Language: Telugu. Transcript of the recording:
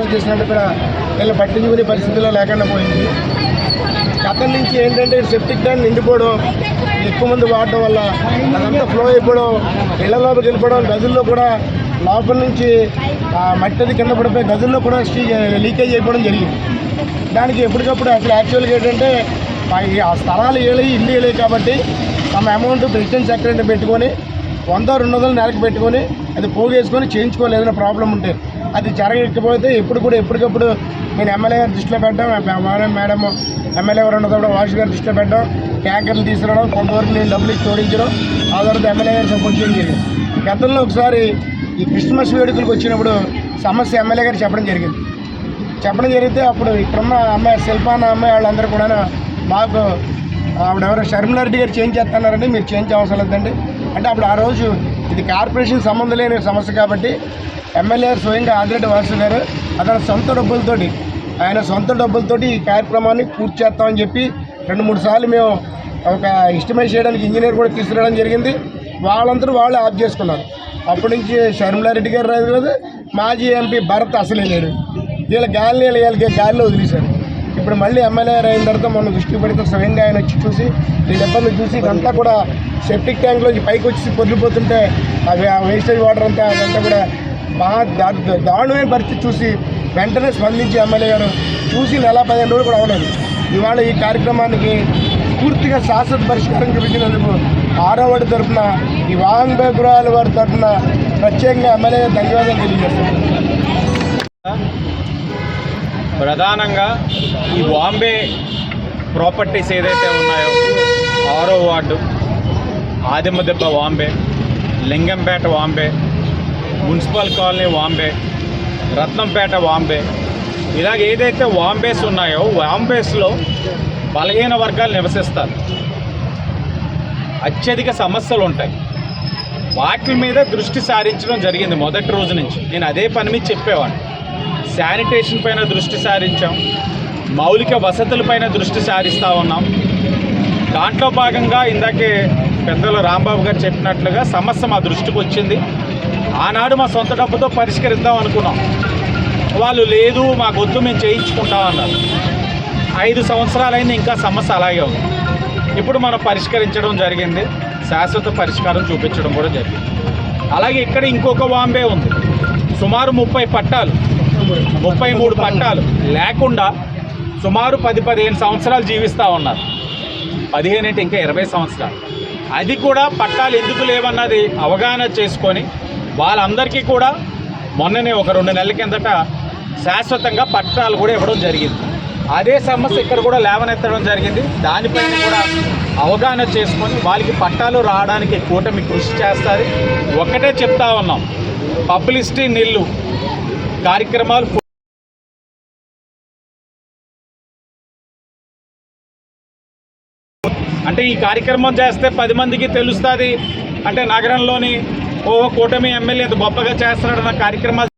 ప్రయత్నం చేసినట్టు కూడా వీళ్ళు పట్టించుకునే పరిస్థితిలో లేకుండా పోయింది. గతం నుంచి ఏంటంటే సెప్టిక్ డ్యాన్ నిండిపోవడం ఎక్కువ మంది వాడడం వల్ల అదంతా ఫ్లో అయిపోవడం ఇళ్ళలోకి వెళ్ళిపోవడం గదుల్లో కూడా లోపల నుంచి ఆ కింద పడిపోయి గదుల్లో కూడా లీకేజ్ అయిపోవడం జరిగింది. దానికి ఎప్పటికప్పుడు అసలు యాక్చువల్గా ఏంటంటే ఆ- స్థలాలు వేయలేవు ఇల్లు వేయలేవు కాబట్టి తమ అమౌంట్ ప్రెసిడెంట్ సెక్రటరీ పెట్టుకొని వంద రెండు వందలు నెలకు పెట్టుకొని అది పోగేసుకొని చేయించుకోవాలి. ఏదైనా ప్రాబ్లం ఉంటే అది జరగకపోతే ఎప్పుడు కూడా ఎప్పటికప్పుడు నేను ఎమ్మెల్యే గారి దృష్టిలో పెట్టడం మేడం ఎమ్మెల్యే గారు ఉన్నప్పుడు వాష్ గారి దృష్టిలో పెట్టడం ట్యాంకర్లు తీసుకురావడం కొంతవరకు నేను డబ్బులు ఇచ్చి తోడించడం ఆ తర్వాత ఎమ్మెల్యే గారి సపోర్ట్ చేయడం జరిగింది. గతంలో ఒకసారి ఈ క్రిస్మస్ వేడుకలకు వచ్చినప్పుడు సమస్య ఎమ్మెల్యే గారు చెప్పడం జరిగింది. చెప్పడం జరిగితే అప్పుడు ఇక్కడున్న అమ్మాయి శిల్పాన అమ్మాయి వాళ్ళందరూ కూడా మాకు ఆవిడ ఎవరో షర్మిలారెడ్డి గారు చేంజ్ చేస్తున్నారండి మీరు చేంజ్ అవసరం లేదండి. అంటే అప్పుడు ఆ రోజు ఇది కార్పొరేషన్ సంబంధం లేని సమస్య కాబట్టి ఎమ్మెల్యే స్వయంగా ఆదిరెడ్డి వాసు గారు అతని సొంత డబ్బులతోటి ఆయన సొంత డబ్బులతోటి ఈ కార్యక్రమాన్ని పూర్తి చేస్తామని చెప్పి రెండు మూడు సార్లు మేము ఒక ఎస్టిమేట్ చేయడానికి ఇంజనీర్ కూడా తీసుకురావడం జరిగింది. వాళ్ళందరూ వాళ్ళు ఆఫ్ చేసుకున్నారు. అప్పటి నుంచి షర్మిలారెడ్డి గారు రాదు కదా మాజీ ఎంపీ భరత్ అసలే లేడు. వీళ్ళ గాలి వీళ్ళకి గాలిలో వదిలేశారు. ఇప్పుడు మళ్ళీ ఎమ్మెల్యే అయిన తర్వాత మొన్న దృష్టి పెడితే స్వయంగా ఆయన వచ్చి చూసి వీళ్ళ ఇబ్బంది చూసి ఇదంతా కూడా సెప్టిక్ ట్యాంక్లోంచి పైకి వచ్చి పొద్దుపోతుంటే అవి ఆ వేస్టేజ్ వాటర్ అంతా అదంతా కూడా బాగా దారుణమైన పరిస్థితి చూసి వెంటనే స్పందించి ఎమ్మెల్యే గారు చూసి నెల పదిహేను రోజులు కూడా అవ్వలేదు. ఇవాళ ఈ కార్యక్రమానికి పూర్తిగా శాశ్వత పరిష్కారం చూపించినందుకు ఆరో వాడి తరఫున ఈ వాహన గృహాల వారి తరఫున ప్రత్యేకంగా ఎమ్మెల్యే గారు ధన్యవాదాలు తెలియజేస్తున్నాను ప్రధానంగా ఈ బాంబే ప్రాపర్టీస్ ఏదైతే ఉన్నాయో ఆరో వార్డు ఆదిమదెబ్బ వాంబే లింగంపేట వాంబే మున్సిపల్ కాలనీ వాంబే రత్నంపేట వాంబే ఇలాగ ఏదైతే వాంబేస్ ఉన్నాయో వాంబేస్లో బలహీన వర్గాలు నివసిస్తారు. అత్యధిక సమస్యలు ఉంటాయి. వాటి మీద దృష్టి సారించడం జరిగింది మొదటి రోజు నుంచి. నేను అదే పని మీద చెప్పేవాడిని. శానిటేషన్ పైన దృష్టి సారించాం. మౌలిక వసతులపైన దృష్టి సారిస్తూ ఉన్నాం. దాంట్లో భాగంగా ఇందాకే పెద్దలు రాంబాబు గారు చెప్పినట్లుగా సమస్య మా దృష్టికి వచ్చింది. ఆనాడు మా సొంత డబ్బుతో పరిష్కరిద్దాం అనుకున్నాం. వాళ్ళు లేదు మా వద్దు మేము చేయించుకుంటాం అన్నారు. ఐదు సంవత్సరాలైంది ఇంకా సమస్య అలాగే ఉంది. ఇప్పుడు మనం పరిష్కరించడం జరిగింది. శాశ్వత పరిష్కారం చూపించడం కూడా జరిగింది. అలాగే ఇక్కడ ఇంకొక వాంబే ఉంది. సుమారు ముప్పై పట్టాలు ముప్పై మూడు పట్టాలు లేకుండా సుమారు పది పదిహేను సంవత్సరాలు జీవిస్తూ ఉన్నారు. పదిహేను అంటే ఇంకా ఇరవై సంవత్సరాలు. అది కూడా పట్టాలు ఎందుకు లేవన్నది అవగాహన చేసుకొని వాళ్ళందరికీ కూడా మొన్ననే ఒక రెండు నెలల కిందట శాశ్వతంగా పట్టాలు కూడా ఇవ్వడం జరిగింది. అదే సమస్య ఇక్కడ కూడా లేవనెత్తడం జరిగింది. దానిపైన కూడా అవగాహన చేసుకొని వాళ్ళకి పట్టాలు రావడానికి కూటమి కృషి చేస్తుంది. ఒక్కటే చెప్తా ఉన్నాం. పబ్లిసిటీ నిల్లు. కార్యక్రమాలు అంటే ఈ కార్యక్రమం చేస్తే పది మందికి తెలుస్తుంది. అంటే నగరంలోని ఓ కూటమి ఎమ్మెల్యే గొప్పగా గొప్పగా చేస్తున్నాడన్న కార్యక్రమాలు